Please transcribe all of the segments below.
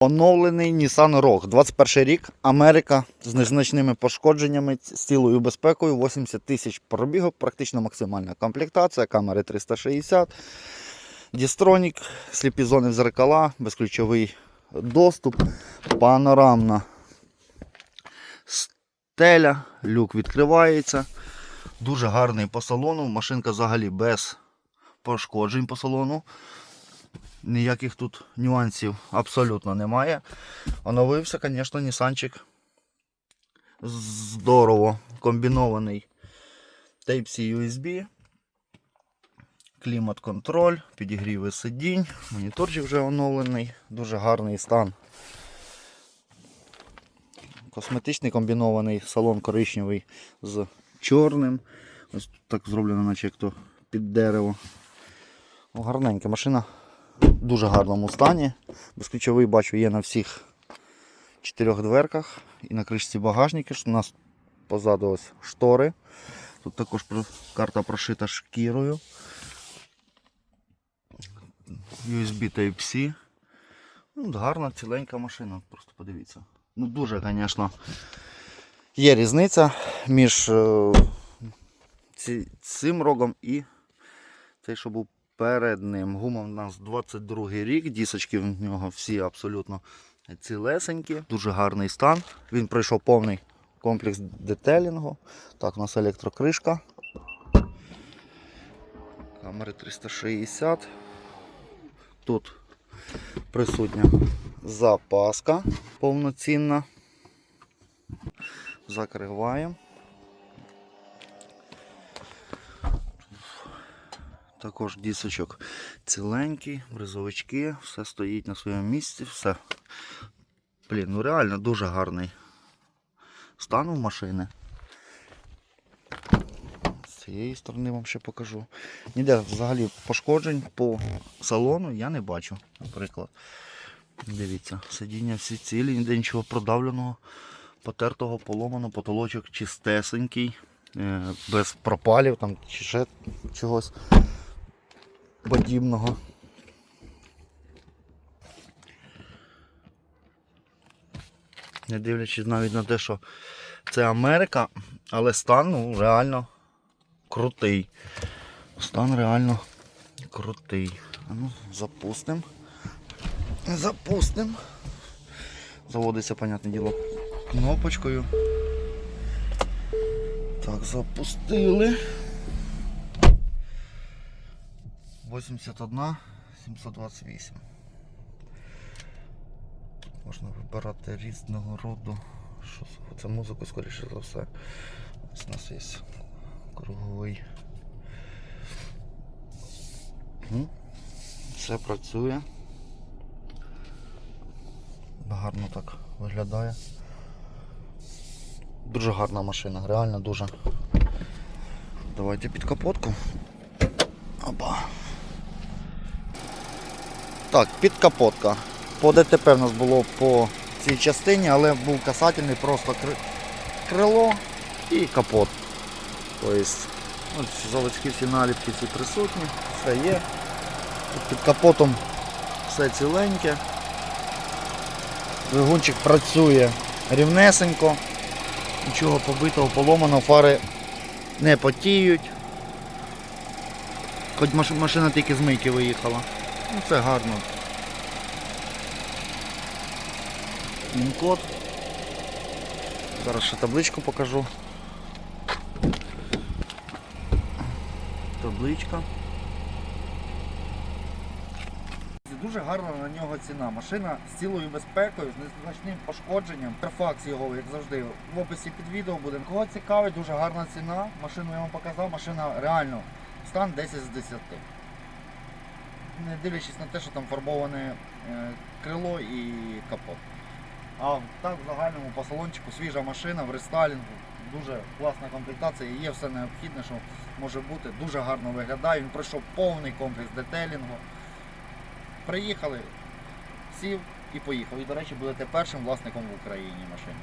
Оновлений Nissan Rogue, 21 рік, Америка з незначними пошкодженнями, з цілою безпекою, 80 тисяч пробігу, практично максимальна комплектація, камери 360, дістронік, сліпі зони зеркала, безключовий доступ, панорамна стеля, люк відкривається. Дуже гарний по салону, машинка взагалі без пошкоджень по салону. Ніяких тут нюансів абсолютно немає. Оновився, звісно, Нісанчик. Здорово комбінований Type-C USB. Клімат-контроль, підігріви сидінь, моніторчик вже оновлений, дуже гарний стан. Косметичний комбінований салон коричневий з чорним. Ось тут так зроблено, наче як то під дерево. Гарненька машина дуже гарному стані. Безключовий бачу є на всіх чотирьох дверках і на кришці багажника. У нас позаду ось штори. Тут також карта прошита шкірою. USB Type-C. Ну, гарна, ціленька машина, просто подивіться. Ну дуже, звісно, є різниця між е, цим рогом і цей, що був перед ним. Гума в нас 22 рік, дісочки в нього всі абсолютно цілесенькі, дуже гарний стан. Він пройшов повний комплекс детелінгу. Так, у нас електрокришка. Камери 360. Тут присутня запаска повноцінна. Закриваємо. Також дісочок ціленький, бризовички, все стоїть на своєму місці, все. Блін, ну реально дуже гарний стан у машини. З цієї сторони вам ще покажу. Ніде взагалі пошкоджень по салону я не бачу, наприклад. Дивіться, сидіння всі цілі, ніде нічого продавленого, потертого, поломаного, потолочок чистесенький, е, без пропалів там, чи ще чогось подібного. Не дивлячись навіть на те, що це Америка, але стан ну, реально крутий. Стан реально крутий. Ну, запустимо. Запустимо. Заводиться, понятне діло, кнопочкою. Так, запустили. 81 728. Можна вибирати різного роду. Що це музику, скоріше за все. Ось у нас є круговий. Все працює. Гарно так виглядає. Дуже гарна машина, реально дуже. Давайте під капотку. Опа. Так, підкапотка. По ДТП в нас було по цій частині, але був касательний просто кри- крило і капот. Тобто, ось заводські всі наліпки ці присутні, все є. Під капотом все ціленьке. Двигунчик працює рівнесенько, нічого побитого, поломаного, фари не потіють. Хоч машина тільки з мийки виїхала. Ну це гарно. Він-код. Зараз ще табличку покажу. Табличка. Дуже гарна на нього ціна. Машина з цілою безпекою, з незначним пошкодженням. Карфакс його, як завжди, в описі під відео буде. Кого цікавить, дуже гарна ціна. Машину я вам показав, машина реально стан 10 з 10. Не дивлячись на те, що там фарбоване е, крило і капот. А так в загальному по салончику свіжа машина в рестайлінгу. Дуже класна комплектація, є все необхідне, що може бути. Дуже гарно виглядає. Він пройшов повний комплекс детелінгу. Приїхали, сів і поїхав. І, до речі, будете першим власником в Україні машини.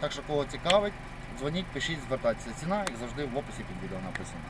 Так що кого цікавить, дзвоніть, пишіть, звертайтеся. Ціна, як завжди, в описі під відео написано.